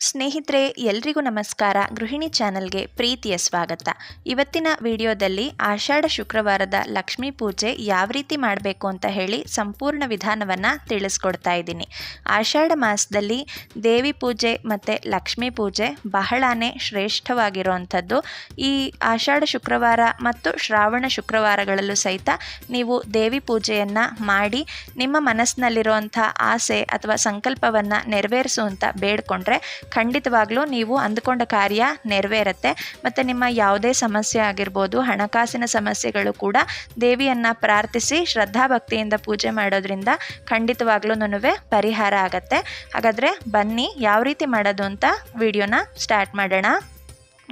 ಸ್ನೇಹಿತರೆ, ಎಲ್ರಿಗೂ ನಮಸ್ಕಾರ. ಗೃಹಿಣಿ ಚಾನಲ್ಗೆ ಪ್ರೀತಿಯ ಸ್ವಾಗತ. ಇವತ್ತಿನ ವಿಡಿಯೋದಲ್ಲಿ ಆಷಾಢ ಶುಕ್ರವಾರದ ಲಕ್ಷ್ಮೀ ಪೂಜೆ ಯಾವ ರೀತಿ ಮಾಡಬೇಕು ಅಂತ ಹೇಳಿ ಸಂಪೂರ್ಣ ವಿಧಾನವನ್ನು ತಿಳಿಸ್ಕೊಡ್ತಾ ಇದ್ದೀನಿ. ಆಷಾಢ ಮಾಸದಲ್ಲಿ ದೇವಿ ಪೂಜೆ ಮತ್ತು ಲಕ್ಷ್ಮೀ ಪೂಜೆ ಬಹಳಾನೇ ಶ್ರೇಷ್ಠವಾಗಿರುವಂಥದ್ದು. ಈ ಆಷಾಢ ಶುಕ್ರವಾರ ಮತ್ತು ಶ್ರಾವಣ ಶುಕ್ರವಾರಗಳಲ್ಲೂ ಸಹಿತ ನೀವು ದೇವಿ ಪೂಜೆಯನ್ನು ಮಾಡಿ ನಿಮ್ಮ ಮನಸ್ಸಿನಲ್ಲಿರುವಂಥ ಆಸೆ ಅಥವಾ ಸಂಕಲ್ಪವನ್ನು ನೆರವೇರಿಸುವಂತ ಬೇಡ್ಕೊಂಡ್ರೆ ಖಂಡಿತವಾಗ್ಲೂ ನೀವು ಅಂದುಕೊಂಡ ಕಾರ್ಯ ನೆರವೇರುತ್ತೆ. ಮತ್ತು ನಿಮ್ಮ ಯಾವುದೇ ಸಮಸ್ಯೆ ಆಗಿರ್ಬೋದು, ಹಣಕಾಸಿನ ಸಮಸ್ಯೆಗಳು ಕೂಡ ದೇವಿಯನ್ನು ಪ್ರಾರ್ಥಿಸಿ ಶ್ರದ್ಧಾಭಕ್ತಿಯಿಂದ ಪೂಜೆ ಮಾಡೋದ್ರಿಂದ ಖಂಡಿತವಾಗ್ಲೂ ಪರಿಹಾರ ಆಗತ್ತೆ. ಹಾಗಾದರೆ ಬನ್ನಿ, ಯಾವ ರೀತಿ ಮಾಡೋದು ಅಂತ ವಿಡಿಯೋನ ಸ್ಟಾರ್ಟ್ ಮಾಡೋಣ.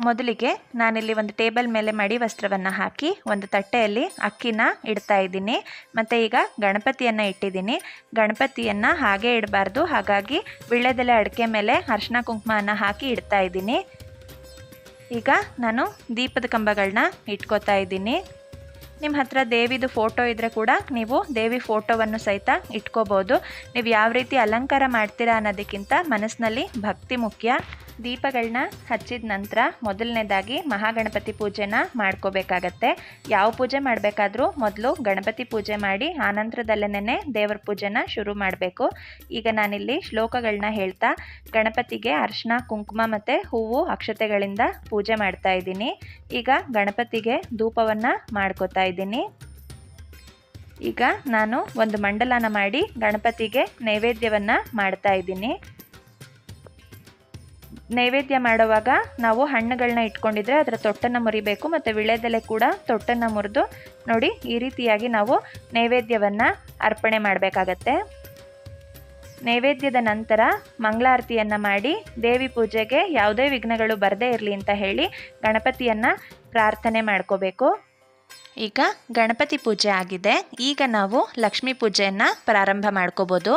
ಮೊದಲಿಗೆ ನಾನಿಲ್ಲಿ ಒಂದು ಟೇಬಲ್ ಮೇಲೆ ಮಡಿ ವಸ್ತ್ರವನ್ನು ಹಾಕಿ ಒಂದು ತಟ್ಟೆಯಲ್ಲಿ ಅಕ್ಕಿನ ಇಡ್ತಾ ಇದ್ದೀನಿ. ಮತ್ತು ಈಗ ಗಣಪತಿಯನ್ನು ಇಟ್ಟಿದ್ದೀನಿ. ಗಣಪತಿಯನ್ನು ಹಾಗೆ ಇಡಬಾರ್ದು. ಹಾಗಾಗಿ ವಿಳ್ಳೆದೆಲೆ ಅಡಿಕೆ ಮೇಲೆ ಅರ್ಶಿನ ಕುಂಕುಮನ ಹಾಕಿ ಇಡ್ತಾ ಇದ್ದೀನಿ. ಈಗ ನಾನು ದೀಪದ ಕಂಬಗಳನ್ನ ಇಟ್ಕೋತಾ ಇದ್ದೀನಿ. ನಿಮ್ಮ ಹತ್ರ ದೇವಿದು ಫೋಟೋ ಇದ್ದರೆ ಕೂಡ ನೀವು ದೇವಿ ಫೋಟೋವನ್ನು ಸಹಿತ ಇಟ್ಕೋಬೋದು. ನೀವು ಯಾವ ರೀತಿ ಅಲಂಕಾರ ಮಾಡ್ತೀರಾ ಅನ್ನೋದಕ್ಕಿಂತ ಮನಸ್ಸಿನಲ್ಲಿ ಭಕ್ತಿ ಮುಖ್ಯ. ದೀಪಗಳನ್ನ ಹಚ್ಚಿದ ನಂತರ ಮೊದಲನೇದಾಗಿ ಮಹಾಗಣಪತಿ ಪೂಜೆನ ಮಾಡ್ಕೋಬೇಕಾಗತ್ತೆ. ಯಾವ ಪೂಜೆ ಮಾಡಬೇಕಾದ್ರೂ ಮೊದಲು ಗಣಪತಿ ಪೂಜೆ ಮಾಡಿ ಆನಂತರದಲ್ಲೇ ದೇವರ ಪೂಜೆನ ಶುರು ಮಾಡಬೇಕು. ಈಗ ನಾನಿಲ್ಲಿ ಶ್ಲೋಕಗಳನ್ನ ಹೇಳ್ತಾ ಗಣಪತಿಗೆ ಅರ್ಶನ, ಕುಂಕುಮ ಮತ್ತು ಹೂವು ಅಕ್ಷತೆಗಳಿಂದ ಪೂಜೆ ಮಾಡ್ತಾ ಇದ್ದೀನಿ. ಈಗ ಗಣಪತಿಗೆ ಧೂಪವನ್ನು ಮಾಡ್ಕೋತಾ ಇದ್ದೀನಿ. ಈಗ ನಾನು ಒಂದು ಮಂಡಲನ ಮಾಡಿ ಗಣಪತಿಗೆ ನೈವೇದ್ಯವನ್ನು ಮಾಡ್ತಾ ಇದ್ದೀನಿ. ನೈವೇದ್ಯ ಮಾಡುವಾಗ ನಾವು ಹಣ್ಣುಗಳನ್ನ ಇಟ್ಕೊಂಡಿದ್ರೆ ಅದರ ತೊಟ್ಟನ್ನು ಮುರಿಬೇಕು ಮತ್ತು ವಿಳೆದೆಲೆ ಕೂಡ ತೊಟ್ಟನ್ನು ಮುರಿದು ನೋಡಿ ಈ ರೀತಿಯಾಗಿ ನಾವು ನೈವೇದ್ಯವನ್ನು ಅರ್ಪಣೆ ಮಾಡಬೇಕಾಗತ್ತೆ. ನೈವೇದ್ಯದ ನಂತರ ಮಂಗಳಾರತಿಯನ್ನು ಮಾಡಿ ದೇವಿ ಪೂಜೆಗೆ ಯಾವುದೇ ವಿಘ್ನಗಳು ಬರದೇ ಇರಲಿ ಅಂತ ಹೇಳಿ ಗಣಪತಿಯನ್ನು ಪ್ರಾರ್ಥನೆ ಮಾಡ್ಕೋಬೇಕು. ಈಗ ಗಣಪತಿ ಪೂಜೆ ಆಗಿದೆ. ಈಗ ನಾವು ಲಕ್ಷ್ಮೀ ಪೂಜೆಯನ್ನು ಪ್ರಾರಂಭ ಮಾಡ್ಕೋಬೋದು.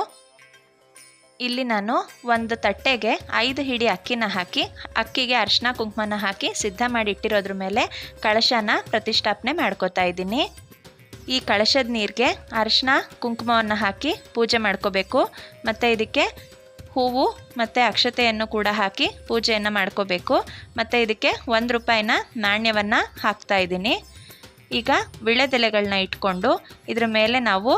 ಇಲ್ಲಿ ನಾನು ಒಂದು ತಟ್ಟೆಗೆ ಐದು ಹಿಡಿ ಅಕ್ಕಿನ ಹಾಕಿ, ಅಕ್ಕಿಗೆ ಅರಿಶಿನ ಕುಂಕುಮನ ಹಾಕಿ ಸಿದ್ಧ ಮಾಡಿ ಇಟ್ಟಿರೋದ್ರ ಮೇಲೆ ಕಳಶನ ಪ್ರತಿಷ್ಠಾಪನೆ ಮಾಡ್ಕೋತಾ ಇದ್ದೀನಿ. ಈ ಕಳಶದ ನೀರಿಗೆ ಅರಿಶಿನ ಕುಂಕುಮವನ್ನು ಹಾಕಿ ಪೂಜೆ ಮಾಡ್ಕೋಬೇಕು. ಮತ್ತು ಇದಕ್ಕೆ ಹೂವು ಮತ್ತು ಅಕ್ಷತೆಯನ್ನು ಕೂಡ ಹಾಕಿ ಪೂಜೆಯನ್ನು ಮಾಡ್ಕೋಬೇಕು. ಮತ್ತು ಇದಕ್ಕೆ ಒಂದು ರೂಪಾಯಿನ ನಾಣ್ಯವನ್ನು ಹಾಕ್ತಾ ಇದ್ದೀನಿ. ಈಗ ವಿಳೆದೆಲೆಗಳನ್ನ ಇಟ್ಕೊಂಡು ಇದರ ಮೇಲೆ ನಾವು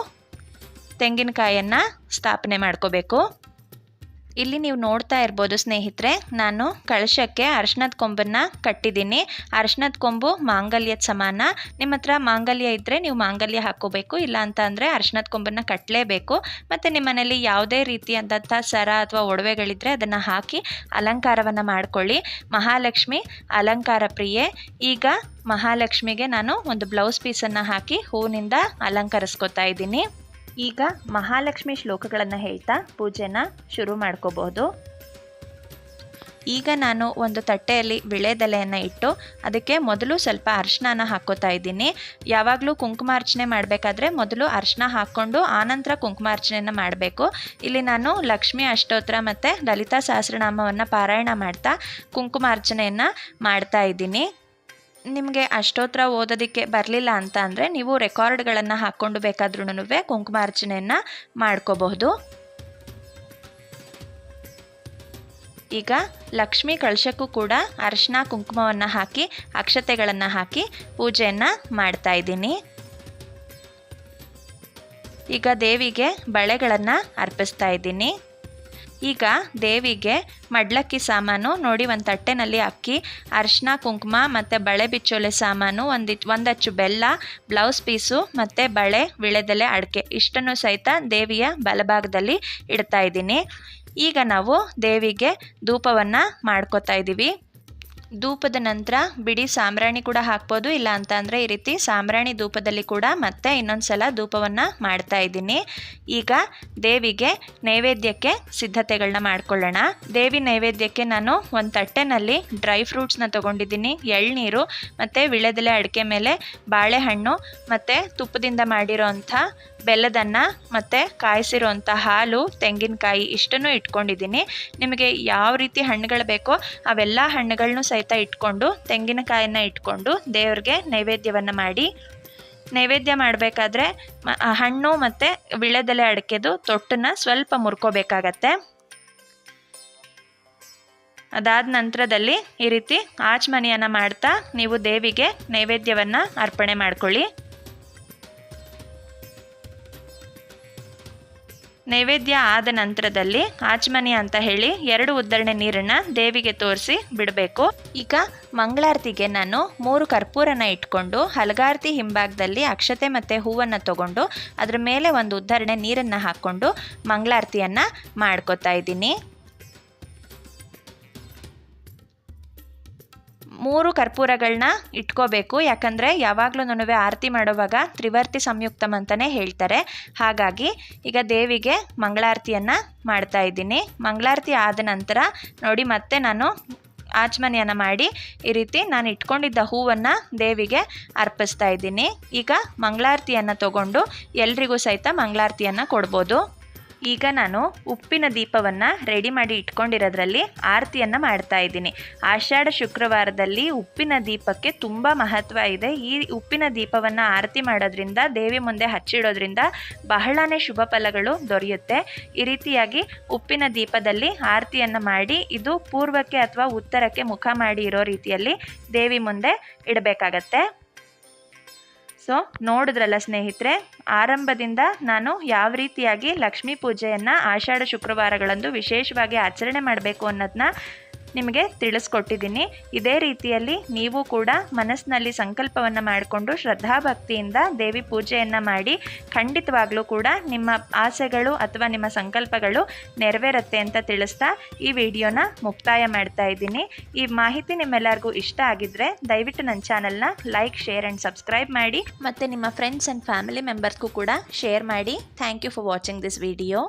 ತೆಂಗಿನಕಾಯನ್ನು ಸ್ಥಾಪನೆ ಮಾಡ್ಕೋಬೇಕು. ಇಲ್ಲಿ ನೀವು ನೋಡ್ತಾ ಇರ್ಬೋದು ಸ್ನೇಹಿತರೆ, ನಾನು ಕಳಶಕ್ಕೆ ಅರ್ಶನದ ಕೊಂಬನ್ನು ಕಟ್ಟಿದ್ದೀನಿ. ಅರ್ಶನದ ಕೊಂಬು ಮಾಂಗಲ್ಯದ ಸಮಾನ. ನಿಮ್ಮ ಹತ್ರ ಮಾಂಗಲ್ಯ ಇದ್ದರೆ ನೀವು ಮಾಂಗಲ್ಯ ಹಾಕೋಬೇಕು ಇಲ್ಲ ಅಂತ ಅಂದರೆ ಅರ್ಶನದ ಕೊಂಬನ್ನು ಕಟ್ಟಲೇಬೇಕು ಮತ್ತು ನಿಮ್ಮ ಮನೇಲಿ ಯಾವುದೇ ರೀತಿಯಾದಂಥ ಸರ ಅಥವಾ ಒಡವೆಗಳಿದ್ದರೆ ಅದನ್ನು ಹಾಕಿ ಅಲಂಕಾರವನ್ನು ಮಾಡಿಕೊಳ್ಳಿ. ಮಹಾಲಕ್ಷ್ಮಿ, ಅಲಂಕಾರ ಪ್ರಿಯೆ. ಈಗ ಮಹಾಲಕ್ಷ್ಮಿಗೆ ನಾನು ಒಂದು ಬ್ಲೌಸ್ ಪೀಸನ್ನು ಹಾಕಿ ಹೂವಿನಿಂದ ಅಲಂಕರಿಸ್ಕೊತಾ ಇದ್ದೀನಿ. ಈಗ ಮಹಾಲಕ್ಷ್ಮಿ ಶ್ಲೋಕಗಳನ್ನು ಹೇಳ್ತಾ ಪೂಜೆನ ಶುರು ಮಾಡ್ಕೋಬಹುದು. ಈಗ ನಾನು ಒಂದು ತಟ್ಟೆಯಲ್ಲಿ ವಿಳೆದೆಲೆಯನ್ನು ಇಟ್ಟು ಅದಕ್ಕೆ ಮೊದಲು ಸ್ವಲ್ಪ ಅರ್ಶನಾನ ಹಾಕೋತಾ ಇದ್ದೀನಿ. ಯಾವಾಗಲೂ ಕುಂಕುಮಾರ್ಚನೆ ಮಾಡಬೇಕಾದ್ರೆ ಮೊದಲು ಅರ್ಶನ ಹಾಕ್ಕೊಂಡು ಆನಂತರ ಕುಂಕುಮಾರ್ಚನೆಯನ್ನು ಮಾಡಬೇಕು. ಇಲ್ಲಿ ನಾನು ಲಕ್ಷ್ಮಿ ಅಷ್ಟೋತ್ರ ಮತ್ತು ಲಲಿತಾ ಸಹಸ್ರನಾಮವನ್ನು ಪಾರಾಯಣ ಮಾಡ್ತಾ ಕುಂಕುಮಾರ್ಚನೆಯನ್ನು ಮಾಡ್ತಾ ಇದ್ದೀನಿ. ನಿಮಗೆ ಅಷ್ಟೋತ್ರ ಓದೋದಕ್ಕೆ ಬರಲಿಲ್ಲ ಅಂತ ಅಂದರೆ ನೀವು ರೆಕಾರ್ಡ್ಗಳನ್ನು ಹಾಕ್ಕೊಂಡು ಬೇಕಾದ್ರೂ ಕುಂಕುಮಾರ್ಚನೆಯನ್ನು ಮಾಡ್ಕೋಬಹುದು. ಈಗ ಲಕ್ಷ್ಮಿ ಕಳಶಕ್ಕೂ ಕೂಡ ಅರಿಶಿನ ಕುಂಕುಮವನ್ನು ಹಾಕಿ, ಅಕ್ಷತೆಗಳನ್ನು ಹಾಕಿ ಪೂಜೆಯನ್ನು ಮಾಡ್ತಾ ಇದ್ದೀನಿ. ಈಗ ದೇವಿಗೆ ಬಳೆಗಳನ್ನು ಅರ್ಪಿಸ್ತಾ ಇದ್ದೀನಿ. ಈಗ ದೇವಿಗೆ ಮಡ್ಲಕ್ಕಿ ಸಾಮಾನು ನೋಡಿ ಒಂದು ತಟ್ಟೆನಲ್ಲಿ ಅಕ್ಕಿ ಅರಿಶಿನ ಕುಂಕುಮ ಮತ್ತು ಬಳೆ ಬಿಚ್ಚೋಲೆ ಸಾಮಾನು, ಒಂದು ಒಂದಚ್ಚು ಬೆಲ್ಲ, ಬ್ಲೌಸ್ ಪೀಸು ಮತ್ತು ಬಳೆ ವಿಳೆದೆಲೆ ಅಡಿಕೆ. ಇಷ್ಟನ್ನು ಸಹಿತ ದೇವಿಯ ಬಲಭಾಗದಲ್ಲಿ ಇಡ್ತಾ ಇದ್ದೀನಿ. ಈಗ ನಾವು ದೇವಿಗೆ ಧೂಪವನ್ನು ಮಾಡ್ಕೋತಾ ಇದ್ದೀವಿ ಧೂಪದ ನಂತರ ಬಿಡಿ ಸಾಂಬ್ರಾಣಿ ಕೂಡ ಹಾಕ್ಬೋದು, ಇಲ್ಲ ಅಂತ ಅಂದರೆ ಈ ರೀತಿ ಸಾಂಬ್ರಾಣಿ ಧೂಪದಲ್ಲಿ ಕೂಡ ಮತ್ತೆ ಇನ್ನೊಂದು ಸಲ ಧೂಪವನ್ನು ಮಾಡ್ತಾ ಇದ್ದೀನಿ. ಈಗ ದೇವಿಗೆ ನೈವೇದ್ಯಕ್ಕೆ ಸಿದ್ಧತೆಗಳನ್ನ ಮಾಡ್ಕೊಳ್ಳೋಣ. ದೇವಿ ನೈವೇದ್ಯಕ್ಕೆ ನಾನು ಒಂದು ತಟ್ಟೆನಲ್ಲಿ ಡ್ರೈ ಫ್ರೂಟ್ಸ್ನ ತೊಗೊಂಡಿದ್ದೀನಿ. ಎಳ್ನೀರು ಮತ್ತು ವಿಳೆದೆಲೆ ಅಡಿಕೆ ಮೇಲೆ ಬಾಳೆಹಣ್ಣು ಮತ್ತು ತುಪ್ಪದಿಂದ ಮಾಡಿರೋಂಥ ಬೆಲ್ಲದನ್ನ ಮತ್ತು ಕಾಯಿಸಿರುವಂಥ ಹಾಲು, ತೆಂಗಿನಕಾಯಿ ಇಷ್ಟನ್ನು ಇಟ್ಕೊಂಡಿದ್ದೀನಿ. ನಿಮಗೆ ಯಾವ ರೀತಿ ಹಣ್ಣುಗಳು ಬೇಕೋ ಅವೆಲ್ಲ ಹಣ್ಣುಗಳನ್ನೂ ಸಹಿತ ಇಟ್ಕೊಂಡು, ತೆಂಗಿನಕಾಯನ್ನು ಇಟ್ಕೊಂಡು ದೇವ್ರಿಗೆ ನೈವೇದ್ಯವನ್ನು ಮಾಡಿ, ನೈವೇದ್ಯ ಮಾಡಬೇಕಾದ್ರೆ ಹಣ್ಣು ಮತ್ತು ವಿಳೆದೆಲೆ ಅಡಿಕೆದು ತೊಟ್ಟನ್ನು ಸ್ವಲ್ಪ ಮುರ್ಕೋಬೇಕಾಗತ್ತೆ. ಅದಾದ ನಂತರದಲ್ಲಿ ಈ ರೀತಿ ಆಚಮನೆಯನ್ನು ಮಾಡ್ತಾ ನೀವು ದೇವಿಗೆ ನೈವೇದ್ಯವನ್ನು ಅರ್ಪಣೆ ಮಾಡ್ಕೊಳ್ಳಿ. ನೈವೇದ್ಯ ಆದ ನಂತರದಲ್ಲಿ ಆಚಮನಿ ಅಂತ ಹೇಳಿ ಎರಡು ಉದ್ದರಣೆ ನೀರನ್ನು ದೇವಿಗೆ ತೋರಿಸಿ ಬಿಡಬೇಕು. ಈಗ ಮಂಗಳಾರತಿಗೆ ನಾನು ಮೂರು ಕರ್ಪೂರನ ಇಟ್ಕೊಂಡು ಹಲಗಾರತಿ ಹಿಂಭಾಗದಲ್ಲಿ ಅಕ್ಷತೆ ಮತ್ತು ಹೂವನ್ನು ತಗೊಂಡು ಅದ್ರ ಮೇಲೆ ಒಂದು ಉದ್ದರಣೆ ನೀರನ್ನು ಹಾಕ್ಕೊಂಡು ಮಂಗಳಾರತಿಯನ್ನು ಮಾಡ್ಕೋತಾ ಇದ್ದೀನಿ. ಮೂರು ಕರ್ಪೂರಗಳನ್ನ ಇಟ್ಕೋಬೇಕು. ಯಾಕಂದರೆ ಯಾವಾಗಲೂ ಆರತಿ ಮಾಡುವಾಗ ತ್ರಿವರ್ತಿ ಸಂಯುಕ್ತಮ್ ಅಂತಲೇ ಹೇಳ್ತಾರೆ. ಹಾಗಾಗಿ ಈಗ ದೇವಿಗೆ ಮಂಗಳಾರತಿಯನ್ನು ಮಾಡ್ತಾ ಇದ್ದೀನಿ. ಮಂಗಳಾರತಿ ಆದ ನಂತರ ನೋಡಿ ಮತ್ತೆ ನಾನು ಆಚಮನೆಯನ್ನು ಮಾಡಿ ಈ ರೀತಿ ನಾನು ಇಟ್ಕೊಂಡಿದ್ದ ಹೂವನ್ನು ದೇವಿಗೆ ಅರ್ಪಿಸ್ತಾ ಇದ್ದೀನಿ. ಈಗ ಮಂಗಳಾರತಿಯನ್ನು ತಗೊಂಡು ಎಲ್ರಿಗೂ ಸಹಿತ ಮಂಗಳಾರತಿಯನ್ನು ಕೊಡ್ಬೋದು. ಈಗ ನಾನು ಉಪ್ಪಿನ ದೀಪವನ್ನು ರೆಡಿ ಮಾಡಿ ಇಟ್ಕೊಂಡಿರೋದ್ರಲ್ಲಿ ಆರತಿಯನ್ನು ಮಾಡ್ತಾ ಇದ್ದೀನಿ. ಆಷಾಢ ಶುಕ್ರವಾರದಲ್ಲಿ ಉಪ್ಪಿನ ದೀಪಕ್ಕೆ ತುಂಬ ಮಹತ್ವ ಇದೆ. ಈ ಉಪ್ಪಿನ ದೀಪವನ್ನು ಆರತಿ ಮಾಡೋದ್ರಿಂದ, ದೇವಿ ಮುಂದೆ ಹಚ್ಚಿಡೋದ್ರಿಂದ ಬಹಳನೇ ಶುಭ ಫಲಗಳು ದೊರೆಯುತ್ತೆ. ಈ ರೀತಿಯಾಗಿ ಉಪ್ಪಿನ ದೀಪದಲ್ಲಿ ಆರತಿಯನ್ನು ಮಾಡಿ, ಇದು ಪೂರ್ವಕ್ಕೆ ಅಥವಾ ಉತ್ತರಕ್ಕೆ ಮುಖ ಮಾಡಿ ಇರೋ ರೀತಿಯಲ್ಲಿ ದೇವಿ ಮುಂದೆ ಇಡಬೇಕಾಗತ್ತೆ. ಸೊ ನೋಡಿದ್ರಲ್ಲ ಸ್ನೇಹಿತರೆ, ಆರಂಭದಿಂದ ನಾನು ಯಾವ ರೀತಿಯಾಗಿ ಲಕ್ಷ್ಮೀ ಪೂಜೆಯನ್ನು, ಆಷಾಢ ಶುಕ್ರವಾರಗಳಂದು ವಿಶೇಷವಾಗಿ ಆಚರಣೆ ಮಾಡಬೇಕು ಅನ್ನೋದನ್ನ ನಿಮಗೆ ತಿಳಿಸ್ಕೊಟ್ಟಿದ್ದೀನಿ. ಇದೇ ರೀತಿಯಲ್ಲಿ ನೀವು ಕೂಡ ಮನಸ್ಸಿನಲ್ಲಿ ಸಂಕಲ್ಪವನ್ನು ಮಾಡಿಕೊಂಡು ಶ್ರದ್ಧಾಭಕ್ತಿಯಿಂದ ದೇವಿ ಪೂಜೆಯನ್ನು ಮಾಡಿ ಖಂಡಿತವಾಗ್ಲೂ ಕೂಡ ನಿಮ್ಮ ಆಸೆಗಳು ಅಥವಾ ನಿಮ್ಮ ಸಂಕಲ್ಪಗಳು ನೆರವೇರುತ್ತೆ ಅಂತ ತಿಳಿಸ್ತಾ ಈ ವಿಡಿಯೋನ ಮುಕ್ತಾಯ ಮಾಡ್ತಾ ಇದ್ದೀನಿ. ಈ ಮಾಹಿತಿ ನಿಮ್ಮೆಲ್ಲರಿಗೂ ಇಷ್ಟ ಆಗಿದ್ರೆ ದಯವಿಟ್ಟು ನನ್ನ ಚಾನಲ್ನ ಲೈಕ್, ಶೇರ್ ಆ್ಯಂಡ್ ಸಬ್ಸ್ಕ್ರೈಬ್ ಮಾಡಿ. ಮತ್ತು ನಿಮ್ಮ ಫ್ರೆಂಡ್ಸ್ ಆ್ಯಂಡ್ ಫ್ಯಾಮಿಲಿ ಮೆಂಬರ್ಸ್ಗೂ ಕೂಡ ಶೇರ್ ಮಾಡಿ. Thank you for watching this video